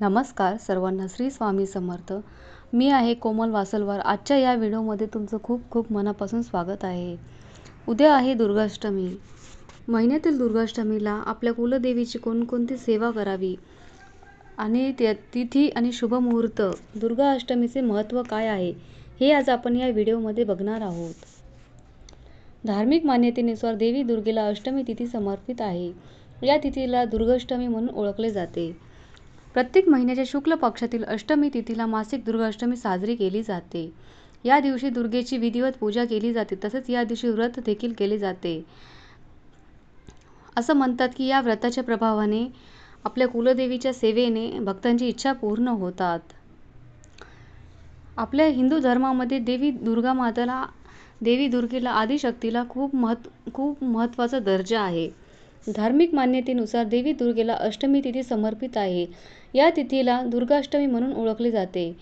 नमस्कार सर्वांना श्री स्वामी समर्थ. मी आहे कोमल वासलवार. आजच्या या व्हिडिओमध्ये तुमचं खूप खूप मनापासून स्वागत आहे. उद्या आहे दुर्गाष्टमी. महिन्यातील दुर्गाष्टमीला आपल्या कुलदेवीची कोणकोणती सेवा करावी? आणि त्या तिथी आणि शुभमुहूर्त दुर्गा अष्टमीचे महत्त्व काय आहे हे आज आपण या व्हिडिओमध्ये बघणार आहोत. धार्मिक मान्यतेनुसार देवी दुर्गेला अष्टमी तिथी समर्पित आहे. या तिथीला दुर्गाष्टमी म्हणून ओळखले जाते. प्रत्येक महिन्याच्या शुक्ल पक्षातील अष्टमी तिथीला मासिक दुर्गाष्टमी साजरी केली जाते. या दिवशी दुर्गेची विधिवत पूजा केली जाते तसेच या दिवशी व्रत देखील केले जाते. असं म्हणतात की या व्रताच्या प्रभावाने आपल्या कुलदेवीच्या सेवेने भक्तांची इच्छा पूर्ण होतात. आपल्या हिंदू धर्मामध्ये देवी दुर्गा माताला देवी दुर्गेला आदिशक्तीला खूप महत् खूप महत्त्वाचा दर्जा आहे. धार्मिक मान्यतेनुसार देवी दुर्गेला अष्टमी तिथी समर्पित आहे. या तिथीला दुर्गाष्टमी म्हणून ओळखले जाते.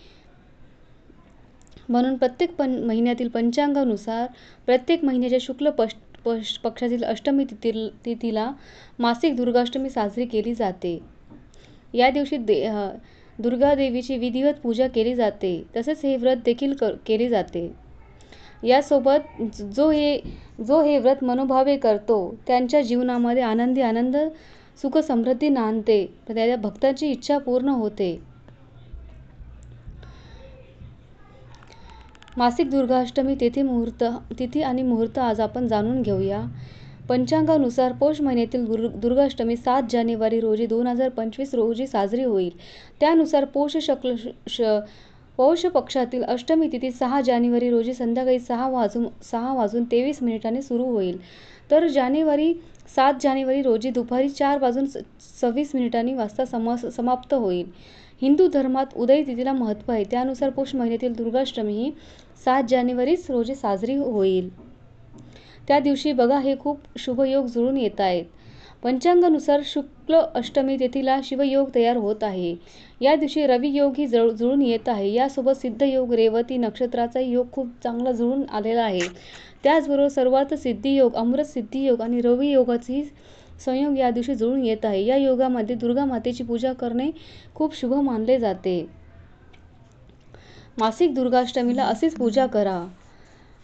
म्हणून प्रत्येक पं महिन्यातील पंचांगानुसार प्रत्येक महिन्याच्या शुक्ल पश पश पक्षातील अष्टमी तिथी तिथीला मासिक दुर्गाष्टमी साजरी केली जाते. या दिवशी दे दुर्गादेवीची विधिवत पूजा केली जाते. तसेच हे व्रत देखील क केले जाते. यासोबत जो हे जो हे व्रत मनोभावे करतो त्यांच्या जीवनामध्ये आनंदी आनंद सुख समृद्धी नांदते त्या भक्तांची इच्छा पूर्ण होते. मासिक दुर्गाष्टमी तिथी मुहूर्त तिथी आणि मुहूर्त आज आपण जाणून घेऊया. पंचांगानुसार पौष महिन्यातील दुर् दुर्गाष्टमी सात जानेवारी रोजी दोन हजार पंचवीस रोजी साजरी होईल. त्यानुसार पौष शक्ल श पौष पक्षातील अष्टमी तिथी सहा जानेवारी रोजी संध्याकाळी सहा वाजून सहा वाजून तेवीस मिनिटांनी सुरू होईल. तर जानेवारी सात जानेवारी रोजी दुपारी चार वाजून सव्वीस मिनिटांनी वाजता सम समाप्त होईल. हिंदू धर्मात उदय तिथीला महत्त्व आहे. त्यानुसार पौष महिन्यातील दुर्गाष्टमी ही सात जानेवारीच रोजी साजरी होईल. त्या दिवशी बघा हे खूप शुभयोग जुळून येत आहेत. पंचांगानुसार शुक्ल अष्टमी तिथीला शिवयोग तयार होत आहे. या दिवशी रवी योग ही जळ जुळून येत आहे. यासोबत सिद्धयोग रेवती नक्षत्राचा योग खूप चांगला जुळून आलेला आहे. त्याचबरोबर सर्वात सिद्धियोग अमृत सिद्धियोग आणि रवियोगाचीही संयोग या दिवशी जुळून येत आहे. या योगामध्ये दुर्गा मातेची पूजा करणे खूप शुभ मानले जाते. मासिक दुर्गाष्टमीला अशीच पूजा करा.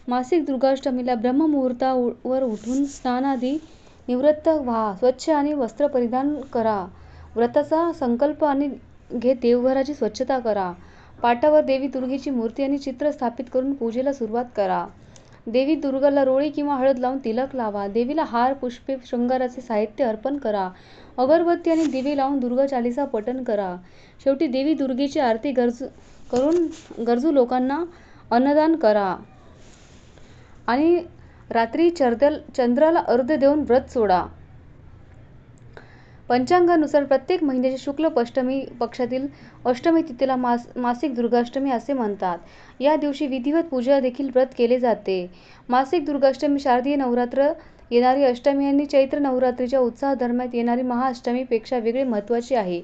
मासिक दुर्गाष्टमीला ब्रह्ममुहूर्तावर उठून स्नानादी निवृत्त व्हा स्वच्छ आणि वस्त्र परिधान करा. व्रताचा संकल्प आणि घे देवघराची स्वच्छता करा. पाटावर देवी दुर्गेची मूर्ती आणि चित्र स्थापित करून पूजेला सुरुवात करा. देवी दुर्गाला रोळी किंवा हळद लावून तिलक लावा. देवीला हार पुष्पे शृंगाराचे साहित्य अर्पण करा. अगरबत्ती आणि दिवे लावून दुर्गा चालीसा पठण करा. शेवटी देवी दुर्गेची आरती गरजू करून गरजू लोकांना अन्नदान करा. आणि रात्री चर्दल चंद्राला अर्ध देऊन व्रत सोडा. पंचांगानुसार प्रत्येक महिन्याच्या शुक्ल अष्टमी पक्षातील अष्टमी तिथीला मास मासिक दुर्गाष्टमी असे म्हणतात. या दिवशी विधिवत पूजा देखील व्रत केले जाते. मासिक दुर्गाष्टमी शारदीय नवरात्र येणारी अष्टमी आणि चैत्र नवरात्रीच्या उत्साह दरम्यान येणारी महाअष्टमीपेक्षा वेगळे महत्त्वाचे आहे.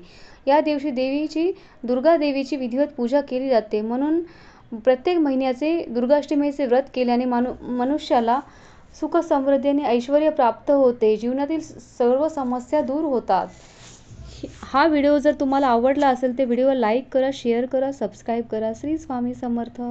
या दिवशी देवीची दुर्गा देवीची विधिवत पूजा केली जाते. म्हणून प्रत्येक महिन्याचे दुर्गाष्टमीचे व्रत केल्याने मानु मनुष्याला सुख समृद्धी आणि ऐश्वर प्राप्त होते. जीवनातील सर्व समस्या दूर होतात. हा व्हिडिओ जर तुम्हाला आवडला असेल तर व्हिडिओ लाईक करा शेअर करा सबस्क्राईब करा. श्री स्वामी समर्थ.